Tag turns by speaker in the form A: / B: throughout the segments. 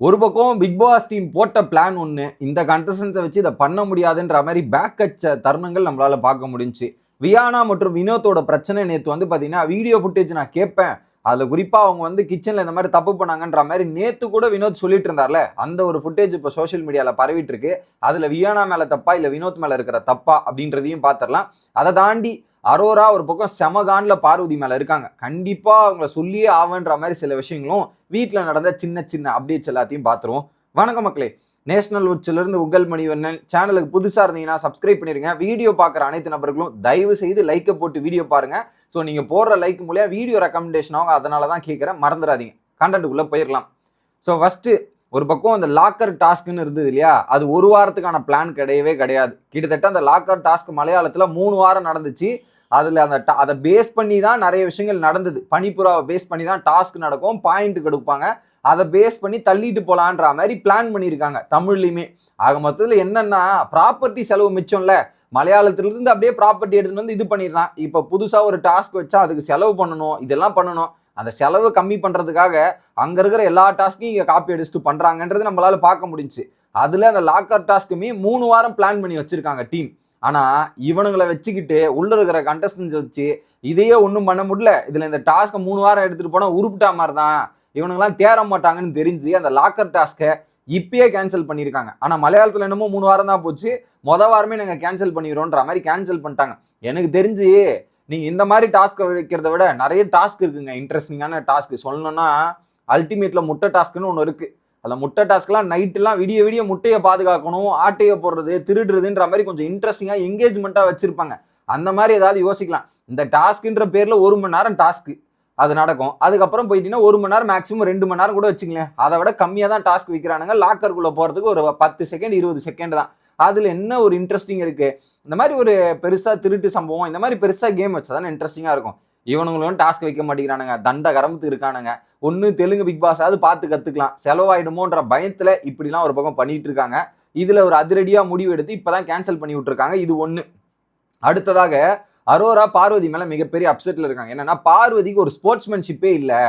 A: ஒரு பக்கம் big pass team போட்ட பிளான் ஒன்று இந்த கண்டஸ்டன்ஸை வச்சு இதை பண்ண முடியாதுன்ற மாதிரி பேக் அச்ச தருணங்கள் நம்மளால் பார்க்க முடிஞ்சு வியானா மற்றும் வினோத்தோட பிரச்சனை நேற்று வந்து பார்த்தீங்கன்னா வீடியோ ஃபுட்டேஜ் நான் கேட்பேன். அதில் குறிப்பாக அவங்க வந்து கிச்சனில் இந்த மாதிரி தப்பு பண்ணாங்கன்ற மாதிரி நேற்று கூட வினோத் சொல்லிட்டு இருந்தார்ல. அந்த ஒரு ஃபுட்டேஜ் இப்போ சோஷியல் மீடியாவில் பரவிட்டு இருக்கு. அதில் வியானா மேலே தப்பா இல்லை வினோத் மேலே இருக்கிற தப்பா அப்படின்றதையும் பார்த்துடலாம் அதை தாண்டி அரோரா ஒரு பக்கம் செமகான்ல பார்வதி மேலே இருக்காங்க. கண்டிப்பாக அவங்கள சொல்லியே ஆவன்ற மாதிரி சில விஷயங்களும் வீட்டில் நடந்த சின்ன சின்ன அப்டேட்ஸ் எல்லாத்தையும் பார்த்துருவோம் வணக்கம் மக்களே. நேஷனல் உச்சிலிருந்து உங்கள் மணிவண்ணன். சேனலுக்கு புதுசாக இருந்தீங்கன்னா சப்ஸ்கிரைப் பண்ணிடுங்க வீடியோ பார்க்குற அனைத்து நபர்களும் தயவு செய்து லைக்கை போட்டு வீடியோ பாருங்கள் ஸோ நீங்கள் போடுற லைக் மூலியம் வீடியோ ரெக்கமெண்டேஷன் ஆகும் அதனால தான் கேட்குறேன் மறந்துடாதீங்க கண்டென்ட்டுக்குள்ளே போயிடலாம் ஸோ ஃபஸ்ட்டு ஒரு பக்கம் அந்த லாக்கர் டாஸ்க்னு இருந்தது இல்லையா? அது ஒரு வாரத்துக்கான பிளான் கிடையவே கிடையாது. கிட்டத்தட்ட அந்த லாக்கர் டாஸ்க் மலையாளத்தில் மூணு வாரம் நடந்துச்சு. அதில் அந்த அதை பேஸ் பண்ணி தான் நிறைய விஷயங்கள் நடந்தது. பனிப்புறாவை பேஸ் பண்ணி தான் டாஸ்க் நடக்கும் பாயிண்ட் கொடுப்பாங்க. அதை பேஸ் பண்ணி தள்ளிட்டு போகலான்ற மாதிரி பிளான் பண்ணியிருக்காங்க தமிழ்லையுமே. ஆக மொத்தத்தில் என்னென்னா ப்ராப்பர்ட்டி செலவு மிச்சம்ல. மலையாளத்திலிருந்து அப்படியே ப்ராப்பர்ட்டி எடுத்துட்டு வந்து இது பண்ணிடுறான். இப்போ புதுசாக ஒரு டாஸ்க் வச்சா அதுக்கு செலவு பண்ணணும் இதெல்லாம் பண்ணணும். அந்த செலவு கம்மி பண்ணுறதுக்காக அங்கே இருக்கிற எல்லா டாஸ்க்கையும் இங்கே காப்பி அடிச்சுட்டு பண்ணுறாங்கன்றது நம்மளால் பார்க்க முடிஞ்சுச்சு. அதில் அந்த லாக்கர் டாஸ்க்குமே மூணு வாரம் பிளான் பண்ணி வச்சுருக்காங்க டீம் ஆனால் இவனுங்களை வச்சுக்கிட்டு உள்ளே இருக்கிற கண்டஸ்டன்ஸ் வச்சு இதையே ஒன்றும் பண்ண முடியல. இதில் இந்த டாஸ்க்கை மூணு வாரம் எடுத்துகிட்டு போனால் உருப்பிட்டா மாதிரி தான் இவனுங்களாம் தேற மாட்டாங்கன்னு தெரிஞ்சு அந்த லாக்கர் டாஸ்க்கை இப்பயே கேன்சல் பண்ணியிருக்காங்க ஆனால் மலையாளத்தில் என்னமோ மூணு வாரம் தான் போச்சு. மொத வாரமே நாங்கள் கேன்சல் பண்ணிடுறோன்ற மாதிரி கேன்சல் பண்ணிட்டாங்க. எனக்கு தெரிஞ்சு நீங்கள் இந்த மாதிரி டாஸ்க் வைக்கிறத விட நிறைய டாஸ்க் இருக்குங்க. இன்ட்ரெஸ்டிங்கான டாஸ்க் சொல்லணும்னா அல்டிமேட்டில் முட்டை டாஸ்க்னு ஒன்று இருக்குது அந்த முட்டை டாஸ்க்லாம் நைட்டுலாம் விடிய விடிய முட்டையை பாதுகாக்கணும் ஆட்டையை போடுறது திருடுறதுன்ற மாதிரி கொஞ்சம் இன்ட்ரெஸ்டிங்காக என்கேஜ்மெண்ட்டாக வச்சுருப்பாங்க. அந்த மாதிரி ஏதாவது யோசிக்கலாம். இந்த டாஸ்க்குன்ற பேரில் ஒரு மணி நேரம் டாஸ்க்கு அது நடக்கும். அதுக்கப்புறம் போயிட்டீங்கன்னா ஒரு மணி நேரம் மேக்ஸிமம் ரெண்டு மணி நேரம் கூட வச்சுங்களேன் அதை விட கம்மியாக தான் டாஸ்க் வைக்கிறானுங்க. லாக்கருக்குள்ளே போகிறதுக்கு ஒரு பத்து செகண்ட் இருபது செகண்ட் தான். அதில் என்ன ஒரு இன்ட்ரெஸ்டிங் இருக்குது இந்த மாதிரி ஒரு பெருசாக திருட்டு சம்பவம் இந்த மாதிரி பெருசாக கேம் வச்சா தானே இன்ட்ரெஸ்டிங்காக இருக்கும். இவனுங்களும் டாஸ்க் வைக்க மாட்டேங்கிறானுங்க. தண்ட கரம்பத்து இருக்கானுங்க. ஒன்று தெலுங்கு பிக் பாஸாவது பார்த்து கற்றுக்கலாம் செலவாயிடுமோன்ற பயத்தில் இப்படிலாம் ஒரு பக்கம் பண்ணிட்டு இருக்காங்க. இதில் ஒரு அதிரடியாக முடிவு எடுத்து இப்போ தான் கேன்சல் பண்ணி விட்டுருக்காங்க. இது ஒன்று அடுத்ததாக அரோரா பார்வதி மேலே மிகப்பெரிய அப்செட்டில் இருக்காங்க. என்னன்னா பார்வதிக்கு ஒரு ஸ்போர்ட்ஸ்மேன்ஷிப்பே இல்லை.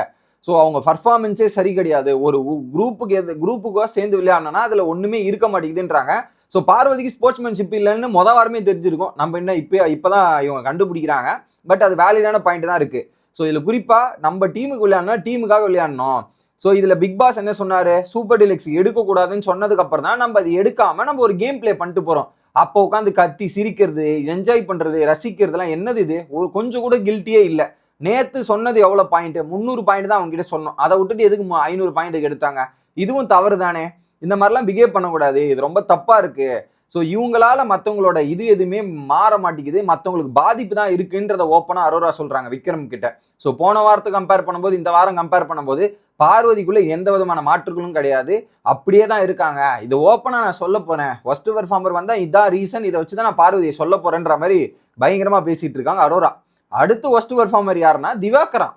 A: ஸோ அவங்க பர்ஃபார்மன்ஸே சரி கிடையாது. ஒரு குரூப்புக்கு எது குரூப்புக்கோ சேர்ந்து விளையாடணும்னா அதில் ஒன்றுமே இருக்க மாட்டேங்குதுன்றாங்க. ஸோ பார்வதிக்கு ஸ்போர்ட்ஸ்மேன்ஷிப் இல்லைன்னு மொத வாரமே தெரிஞ்சிருக்கும். நம்ம என்ன இப்போ இப்போ தான் இவங்க கண்டுபிடிக்கிறாங்க. பட் அது வேலிடான பாயிண்ட் தான் இருக்குது ஸோ இதில் குறிப்பாக நம்ம டீமுக்கு விளையாடணும் டீமுக்காக விளையாடணும். ஸோ இதில் பிக் பாஸ் என்ன சொன்னார்? சூப்பர் டிலக்ஸ் எடுக்கக்கூடாதுன்னு சொன்னதுக்கப்புறம் தான் நம்ம அது எடுக்காமல் நம்ம ஒரு கேம் ப்ளே பண்ணிட்டு போகிறோம் அப்போ உட்காந்து கத்தி சிரிக்கிறது என்ஜாய் பண்ணுறது ரசிக்கிறதுலாம் என்னது இது? ஒரு கொஞ்சம் கூட கில்ட்டியே இல்லை. நேற்று சொன்னது எவ்வளோ பாயிண்ட் முந்நூறு பாயிண்ட் தான் அவங்ககிட்ட சொன்னோம். அதை விட்டுட்டு எதுக்கு ஐநூறு பாயிண்ட்டுக்கு எடுத்தாங்க? இதுவும் தவறு தானே இந்த மாதிரிலாம் பிஹேவ் பண்ணக்கூடாது. இது ரொம்ப தப்பாக இருக்குது ஸோ இவங்களால மற்றவங்களோட இது எதுவுமே மாற மாட்டேங்குது. மற்றவங்களுக்கு பாதிப்பு தான் இருக்குன்றத ஓப்பனாக அரோரா சொல்கிறாங்க விக்ரம் கிட்ட. ஸோ போன வாரத்தை கம்பேர் பண்ணும்போது இந்த வாரம் கம்பேர் பண்ணும்போது பார்வதிக்குள்ளே எந்த விதமான மாற்றுகளும் கிடையாது. அப்படியே தான் இருக்காங்க. இது ஓப்பனாக நான் சொல்ல போகிறேன் ஃபர்ஸ்ட் பெர்ஃபார்மர் வந்தால் இதான் ரீசன் இதை வச்சு தான் நான் பார்வதியை சொல்ல போகிறேன்ற மாதிரி பயங்கரமாக பேசிகிட்டு இருக்காங்க அரோரா. அடுத்து ஒஸ்ட் பெர்ஃபார்மர் யாருன்னா திவாகரா.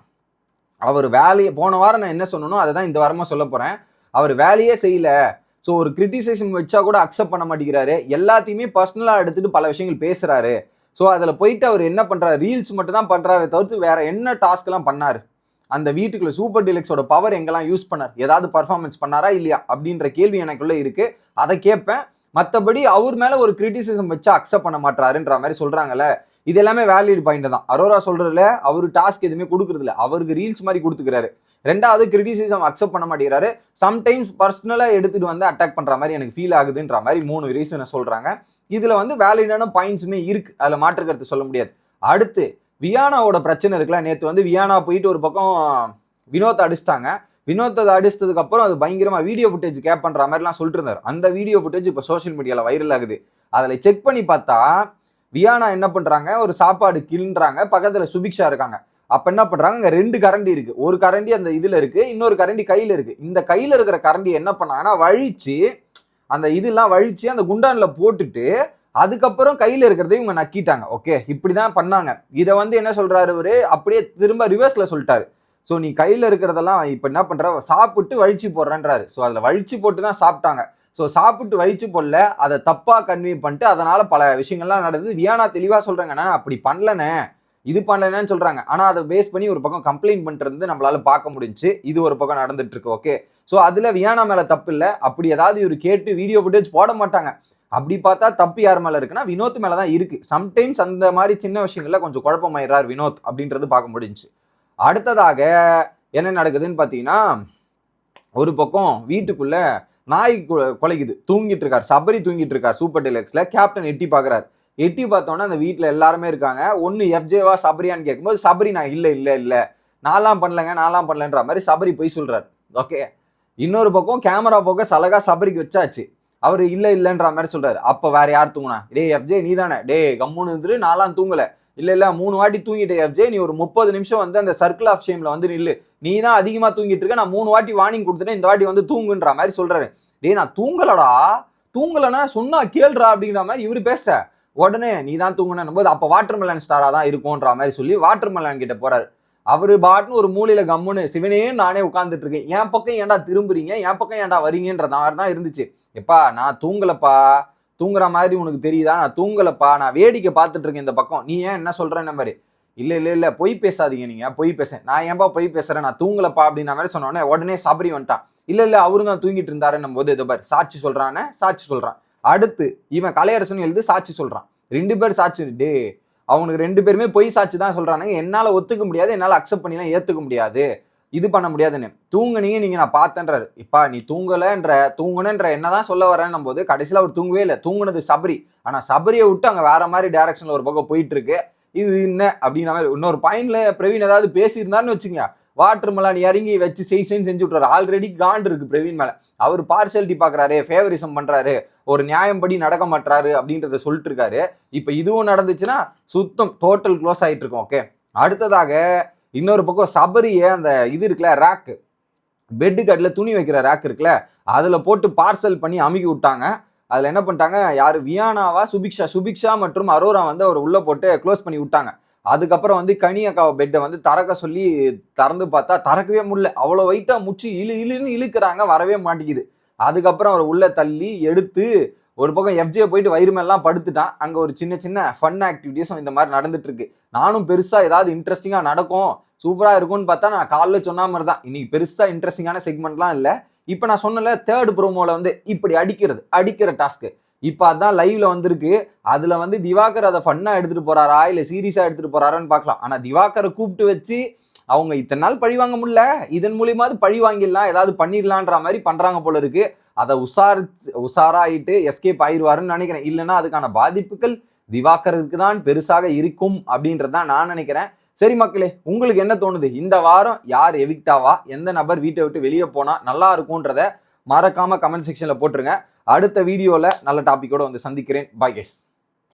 A: அவர் வேலையை போன வாரம் நான் என்ன சொன்னனோ அதை தான் இந்த வாரமாக சொல்ல போகிறேன் அவர் வேலையே செய்யல. ஸோ ஒரு கிரிட்டிசிசம் வச்சா கூட அக்செப்ட் பண்ண மாட்டேங்கிறாரு. எல்லாத்தையுமே பர்சனலாக எடுத்துட்டு பல விஷயங்கள் பேசுறாரு. ஸோ அதில் போயிட்டு அவர் என்ன பண்றாரு? ரீல்ஸ் மட்டும் தான் பண்றாரு தவிர்த்து வேற என்ன டாஸ்க்லாம் பண்ணார்? அந்த வீட்டுக்குள்ள சூப்பர் டிலக்ஸோட பவர் எங்கெல்லாம் யூஸ் பண்ணார்? ஏதாவது பர்ஃபார்மன்ஸ் பண்ணாரா இல்லையா? அப்படின்ற கேள்வி எனக்குள்ள இருக்கு. அதை கேட்பேன். மற்றபடி அவர் மேலே ஒரு கிரிட்டிசிசம் வச்சு அக்செப்ட் பண்ண மாட்டாருன்ற மாதிரி சொல்கிறாங்கல்ல இது எல்லாமே வேலிட் பாயிண்ட் தான். அரோரா சொல்றதுல அவர் டாஸ்க் எதுவுமே கொடுக்குறதில்ல. அவருக்கு ரீல்ஸ் மாதிரி கொடுத்துக்கிறாரு. ரெண்டாவது கிரிட்டிசிசம் அக்செப்ட் பண்ண மாட்டேங்கிறாரு. சம்டைம்ஸ் பர்சனலாக எடுத்துகிட்டு வந்து அட்டாக் பண்ணுற மாதிரி எனக்கு ஃபீல் ஆகுதுன்ற மாதிரி மூணு ரீசனை சொல்கிறாங்க இதில் வந்து வேலிடான பாயிண்ட்ஸுமே இருக்கு. அதில் மாற்று கருத்து சொல்ல முடியாது. அடுத்து வியானாவோட பிரச்சனை இருக்குல்ல. நேற்று வந்து வியானா போயிட்டு ஒரு பக்கம் வினோத்தை அடிச்சிட்டாங்க. வினோத்தை அடிச்சதுக்கப்புறம் அது பயங்கரமாக வீடியோ ஃபுட்டேஜ் கேப் பண்ணுற மாதிரிலாம் சொல்லிட்டு இருந்தார். அந்த வீடியோ ஃபுட்டேஜ் இப்போ சோஷியல் மீடியாவில் வைரல் ஆகுது. அதில் செக் பண்ணி பார்த்தா வியானா என்ன பண்ணுறாங்க ஒரு சாப்பாடு கிள்ன்றாங்க பக்கத்தில் சுபிக்ஷா இருக்காங்க. அப்ப என்ன பண்றாங்க? அங்க ரெண்டு கரண்டி இருக்கு. ஒரு கரண்டி அந்த இதுல இருக்கு இன்னொரு கரண்டி கையில இருக்கு. இந்த கையில இருக்கிற கரண்டி என்ன பண்ணாங்கன்னா வழிச்சு அந்த இதெல்லாம் வழிச்சு அந்த குண்டான்ல போட்டுட்டு அதுக்கப்புறம் கையில இருக்கிறத இவங்க நக்கிட்டாங்க. ஓகே இப்படிதான் பண்ணாங்க. இதை வந்து என்ன சொல்றாரு இவரு? அப்படியே திரும்ப ரிவர்ஸ்ல சொல்லிட்டாரு. ஸோ நீ கையில இருக்கிறதெல்லாம் இப்ப என்ன பண்ற? சாப்பிட்டு வழிச்சு போடுறேன்றாரு. ஸோ அதுல வழிச்சு போட்டு தான் சாப்பிட்டாங்க. ஸோ சாப்பிட்டு வழிச்சு போடல. அதை தப்பா கன்வே பண்ணிட்டு அதனால பல விஷயங்கள்லாம் நடந்தது. வியானா தெளிவா சொல்றாங்க. அப்படி பண்ணலண்ணே. இது பண்ணலன்னு சொல்கிறாங்க ஆனால் அதை பேஸ் பண்ணி ஒரு பக்கம் கம்ப்ளைண்ட் பண்ணுறது நம்மளால பார்க்க முடிஞ்சுச்சு இது ஒரு பக்கம் நடந்துட்டு இருக்கு ஓகே ஸோ அதில் வியானா மேலே தப்பு இல்லை. அப்படி ஏதாவது இவர் கேட்டு வீடியோ ஃபுட்டேஜ் போட மாட்டாங்க. அப்படி பார்த்தா தப்பு யார் மேலே இருக்குன்னா வினோத் மேலே தான் இருக்குது சம்டைம்ஸ் அந்த மாதிரி சின்ன விஷயங்களில் கொஞ்சம் குழப்பமாயிடுறார் வினோத் அப்படின்றது பார்க்க முடிஞ்சுச்சு அடுத்ததாக என்ன நடக்குதுன்னு பார்த்தீங்கன்னா ஒரு பக்கம் வீட்டுக்குள்ளே நாய் கொலைக்குது. தூங்கிட்டு இருக்கார். சபரி தூங்கிட்டு இருக்கார். சூப்பர் டெலக்ஸ்ல. கேப்டன் எட்டி பார்க்குறாரு. எட்டி பார்த்தோன்னே அந்த வீட்டில் எல்லாருமே இருக்காங்க. ஒன்று எஃப்ஜேவா சபரியான்னு கேட்கும்போது சபரி நான் இல்லை இல்லை இல்லை. நான்லாம் பண்ணலங்க நான்லாம் பண்ணலன்ற மாதிரி சபரி போய் சொல்கிறார் ஓகே. இன்னொரு பக்கம் கேமரா ஃபோக்கஸ் அழகாக சபரிக்கு வச்சாச்சு. அவர் இல்லை இல்லைன்ற மாதிரி சொல்கிறாரு அப்போ வேற யார் தூங்கினா? டேய் எஃப்ஜே நீ தானே டே கம்முன்னு இருந்துரு நான்லாம் தூங்கலை. இல்லை இல்லை மூணு வாட்டி தூங்கிட்டே எஃப்ஜே நீ ஒரு முப்பது நிமிஷம் வந்து அந்த சர்க்கிள் ஆஃப் ஷேமில் வந்து நில்லு. நீ தான் அதிகமாக தூங்கிட்டு இருக்க நான் மூணு வாட்டி வார்னிங் கொடுத்துட்டேன் இந்த வாட்டி வந்து தூங்குன்ற மாதிரி சொல்கிறாரு டேய் நான் தூங்கலடா. தூங்கலைன்னா சொன்னா கேள்றா அப்படிங்கிற மாதிரி இவர் பேச. உடனே நீ தான் தூங்கணும் போது அப்போ வாட்டர் மெலன் ஸ்டாராக தான் இருக்கும்ன்ற மாதிரி சொல்லி வாட்டர் மெலன் கிட்ட போறாரு. அவரு பாட்டுன்னு ஒரு மூலையில கம்முன்னு சிவனையும் நானே உட்காந்துட்டு இருக்கேன் என் பக்கம் ஏன்டா திரும்புறீங்க? என் பக்கம் ஏன்டா வரீங்கன்ற மாதிரி தான் இருந்துச்சு. எப்பா நான் தூங்கலப்பா. தூங்குற மாதிரி உனக்கு தெரியுதா? நான் தூங்கலப்பா. நான் வேடிக்கை பார்த்துட்டு இருக்கேன் இந்த பக்கம். நீ ஏன் என்ன சொல்றேன்ன மாதிரி. இல்லை இல்லை இல்லை பொய் பேசாதீங்க நீங்கள் பொய் பேச நான் ஏன்பா பொய் பேசுகிறேன் நான் தூங்கலப்பா அப்படின்ற மாதிரி சொன்னோடனே உடனே சபரி வந்துட்டான். இல்லை இல்லை அவரு தான் தூங்கிட்டு இருந்தாருன்னும் போது இதை பாரு சாட்சி சொல்கிறானே சாட்சி சொல்கிறான் அடுத்து இவன் கலையரசன் எழுதி சாட்சி சொல்றான். ரெண்டு பேர் சாட்சி டே அவனுக்கு ரெண்டு பேருமே பொய் சாட்சி தான் சொல்றானுங்க. என்னால ஒத்துக்க முடியாது என்னால அக்செப்ட் பண்ணிலாம் ஏத்துக்க முடியாது. இது பண்ண முடியாதுன்னு. தூங்குனீங்க நீங்க நான் பார்த்தேன்றாரு. இப்பா நீ தூங்கலன்ற தூங்குனன்ற என்னதான் சொல்ல வரேன்னும் போது கடைசியில் அவர் தூங்கவே இல்லை. தூங்குனது சபரி. ஆனா சபரியை விட்டு அங்க வேற மாதிரி டைரக்ஷன்ல ஒரு பக்கம் போயிட்டு இருக்கு. இது என்ன அப்படின்னா இன்னொரு பாயிண்ட்ல பிரவீன் ஏதாவது பேசியிருந்தாருன்னு வச்சுங்க வாட்டர் மலான் இறங்கி வச்சு செய் செய்ன்னு செஞ்சு விட்றாரு ஆல்ரெடி காண்ட் இருக்கு பிரவீன் மேல. அவர் பார்சியாலிட்டி பாக்குறாரு ஃபேவரிசம் பண்றாரு ஒரு நியாயம்படி நடக்க மாட்டாரு அப்படின்றத சொல்லிட்டு இருக்காரு இப்ப இதுவும் நடந்துச்சுன்னா சுத்தம் டோட்டல் க்ளோஸ் ஆயிட்டு இருக்கும் ஓகே அடுத்ததாக இன்னொரு பக்கம் சபரிய அந்த இது இருக்குல்ல ரேக்கு பெட்டு கட்டில் துணி வைக்கிற ரேக் இருக்குல்ல அதில் போட்டு பார்சல் பண்ணி அமுக்கி விட்டாங்க. அதில் என்ன பண்ணிட்டாங்க? யார்? வியானாவா சுபிக்ஷா சுபிக்ஷா மற்றும் அரோரா வந்து அவர் உள்ளே போட்டு க்ளோஸ் பண்ணி விட்டாங்க. அதுக்கப்புறம் வந்து கனி அக்காவை பெட்டை வந்து திறக்க சொல்லி திறந்து பார்த்தா திறக்கவே முடியல. அவ்வளோ வெயிட்டாக முச்சு இழு இழுன்னு இழுக்கிறாங்க. வரவே மாட்டேங்குது. அதுக்கப்புறம் அவர் உள்ளே தள்ளி எடுத்து ஒரு பக்கம் எஃப்ஜியை போயிட்டு வயிறு மேலாம் படுத்துட்டான். அங்கே ஒரு சின்ன சின்ன ஃபன் ஆக்டிவிட்டீஸும் இந்த மாதிரி நடந்துட்டு இருக்கு நானும் பெருசாக ஏதாவது இன்ட்ரெஸ்டிங்காக நடக்கும். சூப்பராக இருக்கும்னு பார்த்தா நான் காலைல சொன்ன மாதிரி தான். இன்னைக்கு பெருசாக இன்ட்ரெஸ்டிங்கான செக்மெண்ட்லாம் இல்லை. இப்போ நான் சொன்னல தேர்ட் ப்ரோமோவில் வந்து இப்படி அடிக்கிறது அடிக்கிற டாஸ்க்கு இப்போ அதான் லைவ்ல வந்திருக்கு. அதுல வந்து திவாகர் அதை ஃபன்னா எடுத்துட்டு போறாரா? இல்ல சீரியஸா எடுத்துட்டு போறாரான்னு பார்க்கலாம். ஆனா திவாகரை கூப்பிட்டு வச்சு அவங்க இத்தனை நாள் பழி வாங்க முடியல. இதன் மூலியமாவது பழி வாங்கிடலாம். ஏதாவது பண்ணிடலான்ற மாதிரி பண்றாங்க போல இருக்கு. அதை உசாரிச்சு உசாராயிட்டு எஸ்கேப் ஆயிடுவாருன்னு நினைக்கிறேன். இல்லைன்னா அதுக்கான பாதிப்புகள் திவாகருக்கு தான் பெருசாக இருக்கும் அப்படின்றது தான் நான் நினைக்கிறேன். சரி மக்களே உங்களுக்கு என்ன தோணுது? இந்த வாரம் யார் எவிக்டாவா? எந்த நபர் வீட்டை விட்டு வெளியே போனா நல்லா இருக்கும்ன்றத மறக்காம கமெண்ட் செக்ஷன்ல போட்டுருங்க. அடுத்த வீடியோல நல்ல டாபிக்கோட வந்து சந்திக்கிறேன். Bye guys